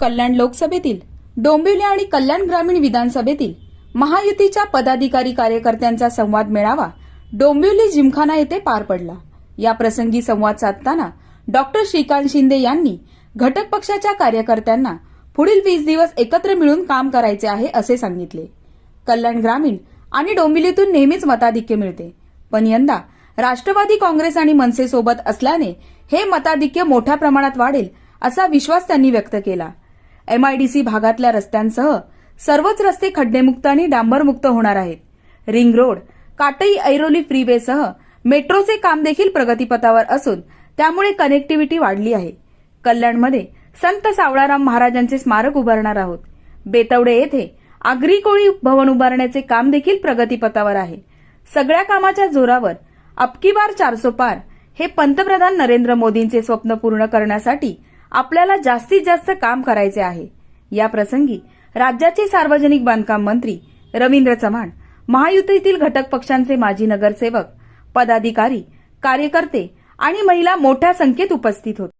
कल्याण लोकसभेतील डोंबिवली आणि कल्याण ग्रामीण विधानसभेतील महायुतीच्या पदाधिकारी कार्यकर्त्यांचा संवाद मेळावा डोंबिवली जिमखाना येथे पार पडला. या प्रसंगी संवाद साधताना डॉक्टर श्रीकांत शिंदे यांनी घटक पक्षाच्या कार्यकर्त्यांना पुढील वीस दिवस एकत्र मिळून काम करायचे आहे असे सांगितले. कल्याण ग्रामीण आणि डोंबिवलीतून नेहमीच मताधिक्य मिळते. पण यंदा राष्ट्रवादी काँग्रेस आणि मनसेसोबत असल्याने हे मताधिक्य मोठ्या प्रमाणात वाढेल असा विश्वास त्यांनी व्यक्त केला. एमआयडीसी भागातल्या रस्त्यांसह सर्वच रस्ते खड्डेमुक्त आणि डांबरमुक्त होणार आहेत. रिंग रोड काटई ऐरोली फ्रीवेसह मेट्रोचे काम देखील प्रगतीपथावर असून त्यामुळे कनेक्टिव्हिटी वाढली आहे. कल्याणमध्ये संत सावळाराम महाराजांचे स्मारक उभारणार आहोत. बेतवडे येथे आगरी कोळी भवन उभारण्याचे काम देखील प्रगतीपथावर आहे. सगळ्या कामाच्या जोरावर अबकी बार चारसो पार हे पंतप्रधान नरेंद्र मोदींचे स्वप्न पूर्ण करण्यासाठी आपल्याला जास्तीत जास्त काम करायचे आहे. या प्रसंगी राज्याचे सार्वजनिक बांधकाम मंत्री रवींद्र चव्हाण महायुतीतील घटक पक्षांचे माजी नगरसेवक पदाधिकारी कार्यकर्ते आणि महिला मोठ्या संख्येत उपस्थित होते.